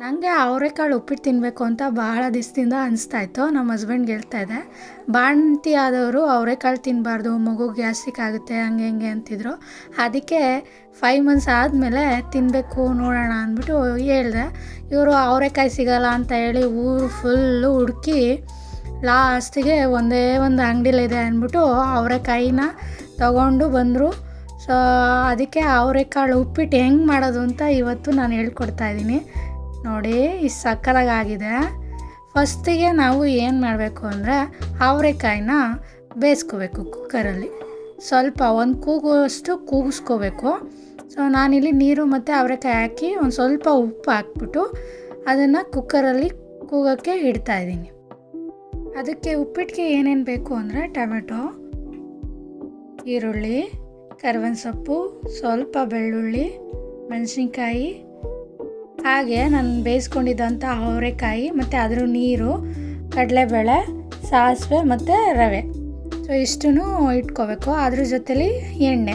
ನನಗೆ ಅವರೆಕಾಳು ಉಪ್ಪಿಟ್ಟು ತಿನ್ನಬೇಕು ಅಂತ ಬಹಳ ದಿವಸದಿಂದ ಅನಿಸ್ತಾ ಇತ್ತು ನಮ್ಮ ಹಸ್ಬೆಂಡ್ಗೆ ಹೇಳ್ತಾ ಇದ್ದೆ ಬಾಣಂತಿ ಆದವರು ಅವರೆಕಾಳು ತಿನ್ನಬಾರ್ದು ಮಗು ಗ್ಯಾಸ್ಟಿಕ್ ಆಗುತ್ತೆ, ಹಂಗೆ ಹಿಂಗೆ ಅಂತಿದ್ರು. ಅದಕ್ಕೆ ಫೈವ್ ಮಂತ್ಸ್ ಆದಮೇಲೆ ತಿನ್ನಬೇಕು ನೋಡೋಣ ಅಂದ್ಬಿಟ್ಟು ಹೇಳಿದೆ. ಇವರು ಅವರೆಕಾಯಿ ಸಿಗಲ್ಲ ಅಂತ ಹೇಳಿ ಊರು ಫುಲ್ಲು ಹುಡುಕಿ ಲಾಸ್ಟಿಗೆ ಒಂದೇ ಒಂದು ಅಂಗಡಿಲಿದೆ ಅಂದ್ಬಿಟ್ಟು ಅವರೆಕಾಯಿನ ತಗೊಂಡು ಬಂದರು. ಸೊ ಅದಕ್ಕೆ ಅವರೆಕಾಳು ಉಪ್ಪಿಟ್ಟು ಹೆಂಗೆ ಮಾಡೋದು ಅಂತ ಇವತ್ತು ನಾನು ಹೇಳ್ಕೊಡ್ತಾ ಇದ್ದೀನಿ. ನೋಡಿ ಇಷ್ಟು ಸಕ್ಕತ್ತಾಗಿದೆ ಫಸ್ಟಿಗೆ ನಾವು ಏನು ಮಾಡಬೇಕು ಅಂದರೆ ಅವರೆಕಾಯಿನ ಬೇಯಿಸ್ಕೋಬೇಕು ಕುಕ್ಕರಲ್ಲಿ. ಸ್ವಲ್ಪ ಒಂದು ಕೂಗುವಷ್ಟು ಕೂಗಿಸ್ಕೋಬೇಕು. ಸೊ ನಾನಿಲ್ಲಿ ನೀರು ಮತ್ತು ಅವರೆಕಾಯಿ ಹಾಕಿ ಒಂದು ಸ್ವಲ್ಪ ಉಪ್ಪು ಹಾಕ್ಬಿಟ್ಟು ಅದನ್ನು ಕುಕ್ಕರಲ್ಲಿ ಕೂಗೋಕ್ಕೆ ಇಡ್ತಾಯಿದ್ದೀನಿ ಅದಕ್ಕೆ ಉಪ್ಪಿಟ್ಟಿಗೆ ಏನೇನು ಬೇಕು ಅಂದರೆ ಟೊಮೆಟೊ, ಈರುಳ್ಳಿ ಕರ್ಬೇವಿನ ಸೊಪ್ಪು ಸ್ವಲ್ಪ ಬೆಳ್ಳುಳ್ಳಿ, ಮೆಣಸಿನ್ಕಾಯಿ ಹಾಗೆ ನಾನು ಬೇಯಿಸ್ಕೊಂಡಿದ್ದಂಥ ಅವರೆಕಾಯಿ ಮತ್ತು ಅದ್ರ ನೀರು, ಕಡಲೆಬೇಳೆ, ಸಾಸಿವೆ ಮತ್ತು ರವೆ. ಸೊ ಇಷ್ಟೂ ಇಟ್ಕೋಬೇಕು. ಅದ್ರ ಜೊತೇಲಿ ಎಣ್ಣೆ.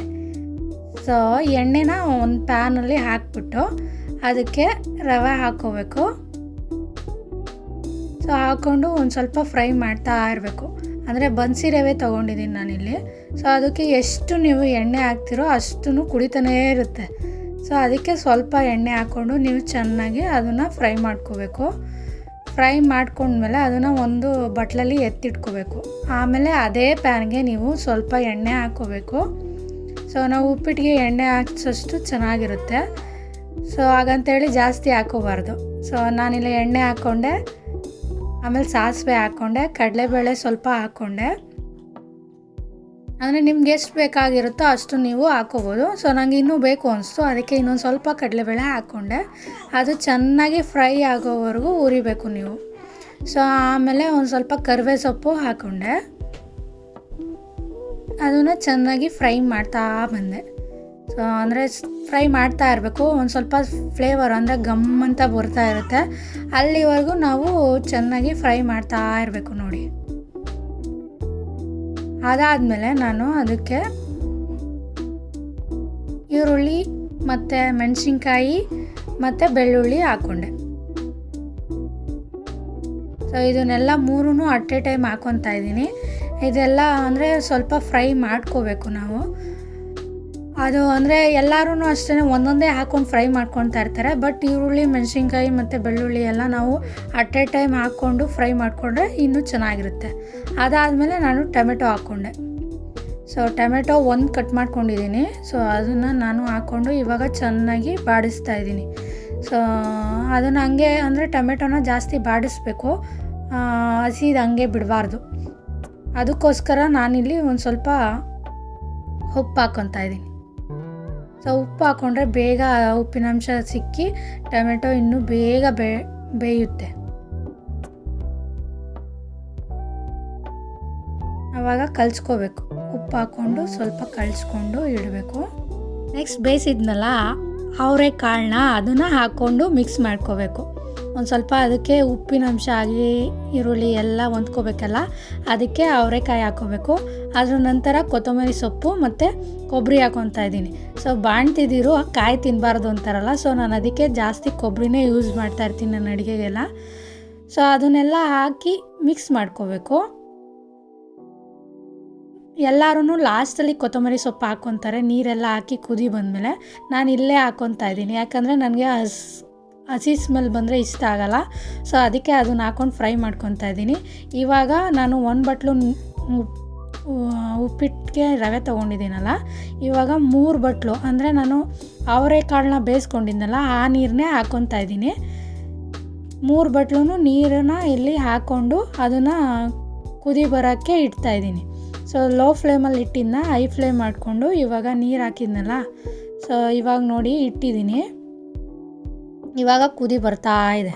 ಸೊ ಎಣ್ಣೆನ ಒಂದು ಪ್ಯಾನಲ್ಲಿ ಹಾಕ್ಬಿಟ್ಟು ಅದಕ್ಕೆ ರವೆ ಹಾಕ್ಕೋಬೇಕು ಸೊ ಹಾಕ್ಕೊಂಡು ಒಂದು ಸ್ವಲ್ಪ ಫ್ರೈ ಮಾಡ್ತಾ ಇರಬೇಕು. ಅಂದರೆ ಬನ್ಸಿ ರವೆ ತೊಗೊಂಡಿದ್ದೀನಿ ನಾನಿಲ್ಲಿ. ಸೊ ಅದಕ್ಕೆ ಎಷ್ಟು ನೀವು ಎಣ್ಣೆ ಹಾಕ್ತಿರೋ ಅಷ್ಟು ಕುಡಿತಾನೇ ಇರುತ್ತೆ. ಸೊ ಅದಕ್ಕೆ ಸ್ವಲ್ಪ ಎಣ್ಣೆ ಹಾಕ್ಕೊಂಡು ನೀವು ಚೆನ್ನಾಗಿ ಅದನ್ನು ಫ್ರೈ ಮಾಡ್ಕೋಬೇಕು. ಫ್ರೈ ಮಾಡ್ಕೊಂಡ್ಮೇಲೆ ಅದನ್ನು ಒಂದು ಬಟ್ಲಲ್ಲಿ ಎತ್ತಿಟ್ಕೋಬೇಕು. ಆಮೇಲೆ ಅದೇ ಪ್ಯಾನ್ಗೆ ನೀವು ಸ್ವಲ್ಪ ಎಣ್ಣೆ ಹಾಕ್ಕೋಬೇಕು. ಸೊ ನಾವು ಉಪ್ಪಿಟ್ಟಿಗೆ ಎಣ್ಣೆ ಹಾಕ್ಸೋಷ್ಟು ಚೆನ್ನಾಗಿರುತ್ತೆ. ಸೊ ಹಾಗಂತೇಳಿ ಜಾಸ್ತಿ ಹಾಕೋಬಾರ್ದು ಸೊ ನಾನಿಲ್ಲ ಎಣ್ಣೆ ಹಾಕ್ಕೊಂಡೆ, ಆಮೇಲೆ ಸಾಸಿವೆ ಹಾಕ್ಕೊಂಡೆ, ಕಡಲೆಬೇಳೆ ಸ್ವಲ್ಪ ಹಾಕ್ಕೊಂಡೆ. ಅಂದರೆ ನಿಮ್ಗೆ ಎಷ್ಟು ಬೇಕಾಗಿರುತ್ತೋ ಅಷ್ಟು ನೀವು ಹಾಕೋಬೋದು. ಸೊ ನನಗೆ ಇನ್ನೂ ಬೇಕು ಅನಿಸ್ತು. ಅದಕ್ಕೆ ಇನ್ನೊಂದು ಸ್ವಲ್ಪ ಕಡಲೆಬೇಳೆ ಹಾಕ್ಕೊಂಡೆ. ಅದು ಚೆನ್ನಾಗಿ ಫ್ರೈ ಆಗೋವರೆಗೂ ಉರಿಬೇಕು ನೀವು. ಸೊ ಆಮೇಲೆ ಒಂದು ಸ್ವಲ್ಪ ಕರಿವೆ ಸೊಪ್ಪು ಹಾಕ್ಕೊಂಡೆ. ಅದನ್ನು ಚೆನ್ನಾಗಿ ಫ್ರೈ ಮಾಡ್ತಾ ಬಂದೆ. ಸೊ ಅಂದರೆ ಫ್ರೈ ಮಾಡ್ತಾ ಇರಬೇಕು. ಒಂದು ಸ್ವಲ್ಪ ಫ್ಲೇವರ್ ಅಂದರೆ ಗಮ್ ಅಂತ ಬರ್ತಾ ಇರುತ್ತೆ. ಅಲ್ಲಿವರೆಗೂ ನಾವು ಚೆನ್ನಾಗಿ ಫ್ರೈ ಮಾಡ್ತಾ ಇರಬೇಕು ನೋಡಿ. ಅದಾದಮೇಲೆ ನಾನು ಅದಕ್ಕೆ ಈರುಳ್ಳಿ ಮತ್ತು ಮೆಣಸಿನ್ಕಾಯಿ ಮತ್ತು ಬೆಳ್ಳುಳ್ಳಿ ಹಾಕ್ಕೊಂಡೆ ಸೊ ಇದನ್ನೆಲ್ಲ ಮೂರೂ ಅಟ್ ಎ ಟೈಮ್ ಹಾಕ್ಕೊತಾ ಇದ್ದೀನಿ. ಇದೆಲ್ಲ ಅಂದರೆ ಸ್ವಲ್ಪ ಫ್ರೈ ಮಾಡ್ಕೋಬೇಕು ನಾವು. ಅದು ಅಂದರೆ ಎಲ್ಲರೂ ಅಷ್ಟೇ ಒಂದೊಂದೇ ಹಾಕ್ಕೊಂಡು ಫ್ರೈ ಮಾಡ್ಕೊತಾ ಇರ್ತಾರೆ. ಬಟ್ ಈರುಳ್ಳಿ, ಮೆಣಸಿನ್ಕಾಯಿ ಮತ್ತು ಬೆಳ್ಳುಳ್ಳಿ ಎಲ್ಲ ನಾವು ಅಟ್ ಎ ಟೈಮ್ ಹಾಕ್ಕೊಂಡು ಫ್ರೈ ಮಾಡಿಕೊಂಡ್ರೆ ಇನ್ನೂ ಚೆನ್ನಾಗಿರುತ್ತೆ. ಅದಾದಮೇಲೆ ನಾನು ಟೊಮೆಟೊ ಹಾಕ್ಕೊಂಡೆ ಸೊ ಟೊಮೆಟೊ ಒಂದು ಕಟ್ ಮಾಡ್ಕೊಂಡಿದ್ದೀನಿ ಸೊ ಅದನ್ನು ನಾನು ಹಾಕ್ಕೊಂಡು ಇವಾಗ ಚೆನ್ನಾಗಿ ಬಾಡಿಸ್ತಾ ಇದ್ದೀನಿ ಸೊ ಅದನ್ನು ಹಂಗೆ ಅಂದರೆ ಟೊಮೆಟೊನ ಜಾಸ್ತಿ ಬಾಡಿಸ್ಬೇಕು. ಹಸಿದು ಹಂಗೆ ಬಿಡಬಾರ್ದು. ಅದಕ್ಕೋಸ್ಕರ ನಾನಿಲ್ಲಿ ಒಂದು ಸ್ವಲ್ಪ ಉಪ್ಪು ಹಾಕ್ಕೊತಾ ಇದ್ದೀನಿ ಸೊ, ಉಪ್ಪು ಹಾಕ್ಕೊಂಡ್ರೆ ಬೇಗ ಉಪ್ಪಿನಂಶ ಸಿಕ್ಕಿ ಟೊಮೆಟೊ ಇನ್ನೂ ಬೇಗ ಬೇ, ಬೇಯುತ್ತೆ. ಆವಾಗ ಕಲಿಸ್ಕೋಬೇಕು. ಉಪ್ಪು ಹಾಕ್ಕೊಂಡು ಸ್ವಲ್ಪ ಕಲ್ಸ್ಕೊಂಡು ಇಡಬೇಕು. ನೆಕ್ಸ್ಟ್ ಬೇಯಿಸಿದ್ನಲ್ಲ, ಅವರೆಕಾಳನ್ನ ಅದನ್ನು ಹಾಕ್ಕೊಂಡು ಮಿಕ್ಸ್ ಮಾಡ್ಕೋಬೇಕು. ಒಂದು ಸ್ವಲ್ಪ ಅದಕ್ಕೆ ಉಪ್ಪಿನಂಶ ಆಗಲಿ ಈರುಳ್ಳಿ ಎಲ್ಲ ಹೊಂದ್ಕೋಬೇಕಲ್ಲ, ಅದಕ್ಕೆ ಅವರೆಕಾಯಿ ಹಾಕ್ಕೋಬೇಕು ಅದರ ನಂತರ ಕೊತ್ತಂಬರಿ ಸೊಪ್ಪು ಮತ್ತು ಕೊಬ್ಬರಿ ಹಾಕ್ಕೊತಾ ಇದ್ದೀನಿ. ಸೊ ಬಾಣ್ತಿದ್ದೀರು ಕಾಯಿ ತಿನ್ನಬಾರ್ದು ಅಂತಾರಲ್ಲ ಸೊ ನಾನು ಅದಕ್ಕೆ ಜಾಸ್ತಿ ಕೊಬ್ಬರಿನೇ ಯೂಸ್ ಮಾಡ್ತಾ ಇರ್ತೀನಿ ನನ್ನ ಅಡುಗೆಗೆಲ್ಲ. ಸೊ ಅದನ್ನೆಲ್ಲ ಹಾಕಿ ಮಿಕ್ಸ್ ಮಾಡ್ಕೋಬೇಕು. ಎಲ್ಲರೂ ಲಾಸ್ಟಲ್ಲಿ ಕೊತ್ತಂಬರಿ ಸೊಪ್ಪು ಹಾಕ್ಕೊತಾರೆ ನೀರೆಲ್ಲ ಹಾಕಿ ಕುದಿ ಬಂದಮೇಲೆ ನಾನು ಇಲ್ಲೇ ಹಾಕ್ಕೊತಾ ಇದ್ದೀನಿ. ಯಾಕಂದರೆ ನನಗೆ ಹಸ್, ಹಸಿ ಸ್ಮೆಲ್ ಬಂದರೆ ಇಷ್ಟ ಆಗಲ್ಲ. ಸೊ ಅದಕ್ಕೆ ಅದನ್ನ ಹಾಕ್ಕೊಂಡು ಫ್ರೈ ಮಾಡ್ಕೊತಾ ಇದ್ದೀನಿ. ಇವಾಗ ನಾನು ಒಂದು ಬಟ್ಲು ಉಪ್ಪಿಟ್ಟಿಗೆ ರವೆ ತೊಗೊಂಡಿದ್ದೀನಲ್ಲ, ಇವಾಗ ಮೂರು ಬಟ್ಲು, ಅಂದರೆ ನಾನು ಅವರೆಕಾಳನ್ನ ಬೇಯಿಸ್ಕೊಂಡಿದ್ದೆನಲ್ಲ, ಆ ನೀರನ್ನೇ ಹಾಕ್ಕೊತಾ ಇದ್ದೀನಿ. ಮೂರು ಬಟ್ಲು ನೀರನ್ನ ಇಲ್ಲಿ ಹಾಕ್ಕೊಂಡು ಅದನ್ನು ಕುದಿ ಬರೋಕ್ಕೆ ಇಡ್ತಾಯಿದ್ದೀನಿ ಸೊ ಲೋ ಫ್ಲೇಮಲ್ಲಿ ಇಟ್ಟಿದ್ನ ಹೈ ಫ್ಲೇಮ್ ಮಾಡಿಕೊಂಡು ಇವಾಗ ನೀರು ಹಾಕಿದ್ನಲ್ಲ ಸೊ ಇವಾಗ ನೋಡಿ ಇಟ್ಟಿದ್ದೀನಿ. ಇವಾಗ ಕುದಿ ಬರ್ತಾ ಇದೆ.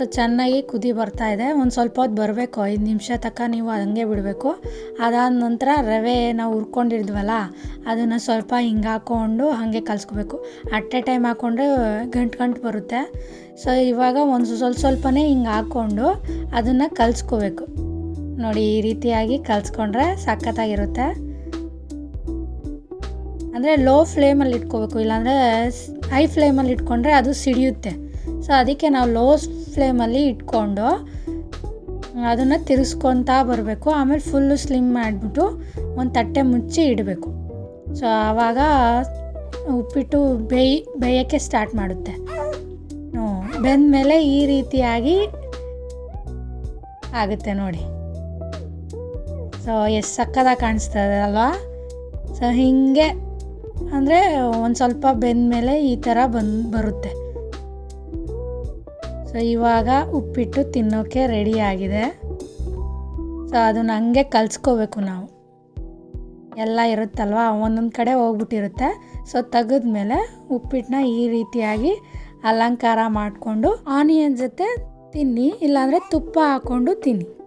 ಸೊ ಚೆನ್ನಾಗಿ ಕುದಿ ಬರ್ತಾ ಇದೆ. ಒಂದು ಸ್ವಲ್ಪ ಹೊತ್ತು ಬರಬೇಕು. ಐದು ನಿಮಿಷ ತನಕ ನೀವು ಹಂಗೆ ಬಿಡಬೇಕು. ಅದಾದ ನಂತರ ರವೆ ನಾವು ಹುರ್ಕೊಂಡಿದ್ವಲ್ಲ, ಅದನ್ನು ಸ್ವಲ್ಪ ಹಿಂಗೆ ಹಾಕ್ಕೊಂಡು ಹಾಗೆ ಕಲಿಸ್ಕೋಬೇಕು. ಅಟ್ ಎ ಟೈಮ್ ಹಾಕ್ಕೊಂಡ್ರೆ ಗಂಟು ಗಂಟು ಬರುತ್ತೆ. ಸೊ ಇವಾಗ ಒಂದು ಸ್ವಲ್ಪ ಸ್ವಲ್ಪನೇ ಹಿಂಗೆ ಹಾಕ್ಕೊಂಡು ಅದನ್ನು ಕಲಿಸ್ಕೋಬೇಕು. ನೋಡಿ, ಈ ರೀತಿಯಾಗಿ ಕಲಿಸ್ಕೊಂಡ್ರೆ ಸಖತ್ತಾಗಿರುತ್ತೆ. ಅಂದರೆ ಲೋ ಫ್ಲೇಮಲ್ಲಿ ಇಟ್ಕೋಬೇಕು. ಇಲ್ಲಾಂದರೆ ಹೈ ಫ್ಲೇಮಲ್ಲಿ ಇಟ್ಕೊಂಡ್ರೆ ಅದು ಸಿಡಿಯುತ್ತೆ. ಸೊ ಅದಕ್ಕೆ ನಾವು ಲೋ ಫ್ಲೇಮಲ್ಲಿ ಇಟ್ಕೊಂಡು ಅದನ್ನು ತಿರ್ಸ್ಕೊತಾ ಬರಬೇಕು. ಆಮೇಲೆ ಫುಲ್ಲು ಸ್ಲಿಮ್ ಮಾಡಿಬಿಟ್ಟು ಒಂದು ತಟ್ಟೆ ಮುಚ್ಚಿ ಇಡಬೇಕು. ಸೊ ಆವಾಗ ಉಪ್ಪಿಟ್ಟು ಬೇಯಿ, ಬೇಯೋಕ್ಕೆ ಸ್ಟಾರ್ಟ್ ಮಾಡುತ್ತೆ. ಬೆಂದಮೇಲೆ ಈ ರೀತಿಯಾಗಿ ಆಗುತ್ತೆ ನೋಡಿ. ಸೊ ಎಷ್ಟು ಸಕ್ಕದಾಗಿ ಕಾಣಿಸ್ತದೆ ಅಲ್ವಾ? ಸೊ ಹೀಗೆ ಅಂದರೆ ಒಂದು ಸ್ವಲ್ಪ ಬೆಂದಮೇಲೆ ಈ ಥರ ಬಂದು, ಬರುತ್ತೆ. ಸೊ ಇವಾಗ ಉಪ್ಪಿಟ್ಟು ತಿನ್ನೋಕ್ಕೆ ಆಗಿದೆ. ಸೊ ಅದನ್ನ ಹಂಗೆ ಕಲಿಸ್ಕೋಬೇಕು ನಾವು. ಎಲ್ಲ ಇರುತ್ತಲ್ವ? ಒಂದೊಂದು ಕಡೆ ಹೋಗ್ಬಿಟ್ಟಿರುತ್ತೆ. ಸೊ ತೆಗೆದ್ಮೇಲೆ ಉಪ್ಪಿಟ್ಟನ್ನ ಈ ರೀತಿಯಾಗಿ ಅಲಂಕಾರ ಮಾಡಿಕೊಂಡು, ಆನಿಯನ್ ಜೊತೆ ತಿನ್ನಿ, ಇಲ್ಲಾಂದರೆ ತುಪ್ಪ ಹಾಕ್ಕೊಂಡು ತಿನ್ನಿ.